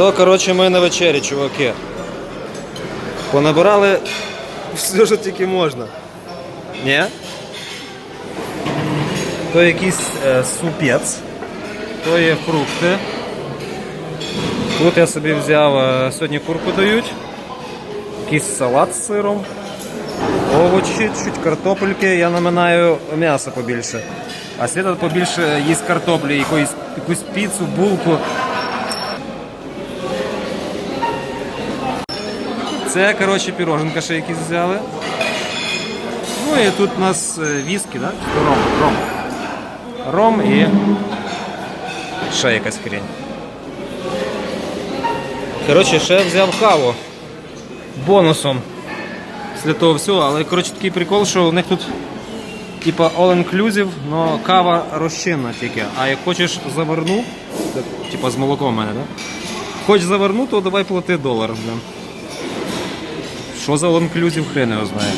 То, коротше, ми на вечері, чуваки. Понабирали все, що тільки можна. Ні? То якийсь е, супець, то є фрукти. Тут я собі взяв, е, сьогодні курку дають, якийсь салат з сиром, овочі, чуть картопельки, я наминаю м'ясо побільше. А Світа побільше їсть картоплі, якоїсь, якусь піцу, булку. Це, коротше, піроженка ще якісь взяли. Ну і тут у нас е, віскі, так? Да? Ром, ром. Ром і ще якась хрень. Коротше, ще взяв каву бонусом після того всього, але коротше такий прикол, що у них тут типа all inclusive, але кава розчинна тільки. А як хочеш заверну, типа з молоком у мене, так? Хочеш заверну, то давай плати долар. Блин. Що за inclusive, хрен його знає.